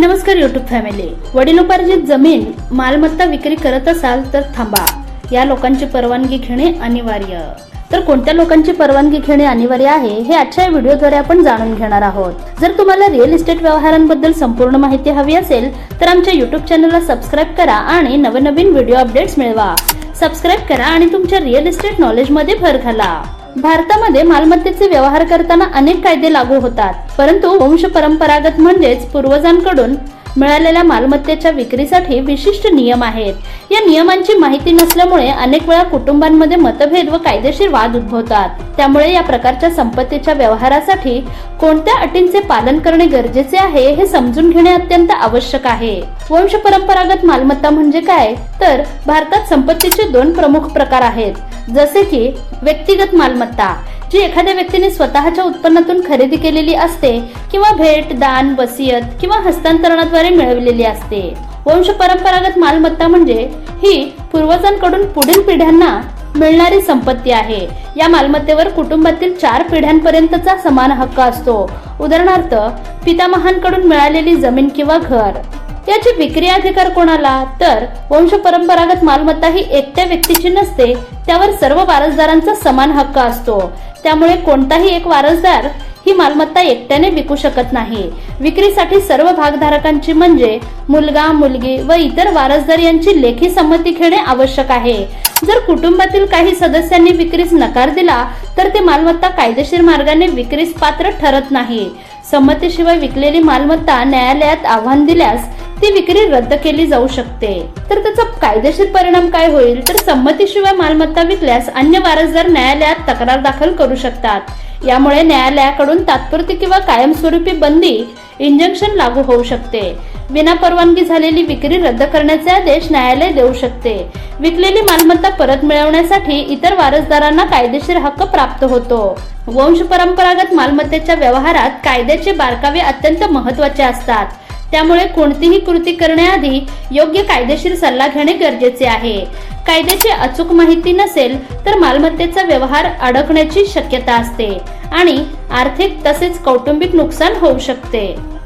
नमस्कार YouTube family वडिलोपार्जित जमीन मालमत्ता विक्री करत असाल तर थांबा. या लोकांची परवानगी घेणे अनिवार्य. तर कोणत्या लोकांची परवानगी घेणे अनिवार्य आहे हे आजच्या या व्हिडिओद्वारे आपण जाणून घेणार आहोत. जर तुम्हाला रिअल इस्टेट व्यवहारांबद्दल संपूर्ण माहिती हवी असेल तर आमच्या युट्यूब चॅनलला सबस्क्राईब करा आणि नवनवीन व्हिडिओ अपडेट्स मिळवा. सबस्क्राईब करा आणि तुमच्या रिअल इस्टेट नॉलेजमध्ये भर घाला. भारतामध्ये मालमत्तेचे व्यवहार करताना अनेक कायदे लागू होतात. परंतु वंश परंपरागत म्हणजेच पूर्वजांकडून मिळालेल्या मालमत्तेच्या विक्रीसाठी विशिष्ट नियम आहेत. या नियमांची माहिती नसल्यामुळे अनेक वेळा कुटुंबांमध्ये मतभेद व कायदेशीर वाद उद्भवतात. त्यामुळे या प्रकारच्या संपत्तीच्या व्यवहारासाठी कोणत्या अटींचे पालन करणे गरजेचे आहे हे समजून घेणे अत्यंत आवश्यक आहे. वंश परंपरागत मालमत्ता म्हणजे काय? तर भारतात संपत्तीचे दोन प्रमुख प्रकार आहेत. जसे की व्यक्तिगत मालमत्ता जी एखाद्या व्यक्तीने स्वतःच्या उत्पन्नातून खरेदी केलेली असते किंवा भेट दान वसियत किंवा हस्तांतरणाद्वारे मिळवलेली असते. वंश परंपरागत मालमत्ता म्हणजे ही पूर्वजांकडून पुढील पिढ्यांना मिळणारी संपत्ती आहे. या मालमत्तेवर कुटुंबातील चार पिढ्यांपर्यंतचा समान हक्क असतो. उदाहरणार्थ पितामहांकडून मिळालेली जमीन किंवा घर. याची विक्री अधिकार कोणाला? तर वंश परंपरागत मालमत्ता ही एकट्या व्यक्तीची नसते त्यावर सर्व वारसदारांचा समान हक्क असतो. त्यामुळे कोणताही एक वारसदार ही मालमत्ता एकट्याने विकू शकत नाही. विक्रीसाठी सर्व भागधारकांची म्हणजे मुलगा मुलगी व इतर वारसदार यांची लेखी संमती घेणे आवश्यक आहे. जर कुटुंबातील काही सदस्यांनी विक्रीस नकार दिला तर ते मालमत्ता कायदेशीर मार्गाने विक्रीस पात्र ठरत नाही. संमतीशिवाय विकलेली मालमत्ता न्यायालयात आव्हान दिल्यास ती विक्री रद्द केली जाऊ शकते. तर त्याचा कायदेशीर परिणाम काय होईल? तर संमतीशिवाय मालमत्ता विकल्यास अन्य वारसदार न्यायालयात तक्रार दाखल करू शकतात. यामुळे न्यायालयाकडून तात्पुरती किंवा कायमस्वरूपी बंदी इंजेक्शन लागू होऊ शकते. विनापरवानगी झालेली विक्री रद्द करण्याचे आदेश न्यायालय देऊ शकते. विकलेली मालमत्ता परत मिळवण्यासाठी इतर वारसदारांना कायदेशीर हक्क प्राप्त होतो. वंश परंपरागत मालमत्तेच्या व्यवहारात कायद्याचे बारकावे अत्यंत महत्त्वाचे असतात. त्यामुळे कोणतीही कृती करण्याआधी योग्य कायदेशीर सल्ला घेणे गरजेचे आहे. कायद्याची अचूक माहिती नसेल तर मालमत्तेचा व्यवहार अडकण्याची शक्यता असते आणि आर्थिक तसेच कौटुंबिक नुकसान होऊ शकते.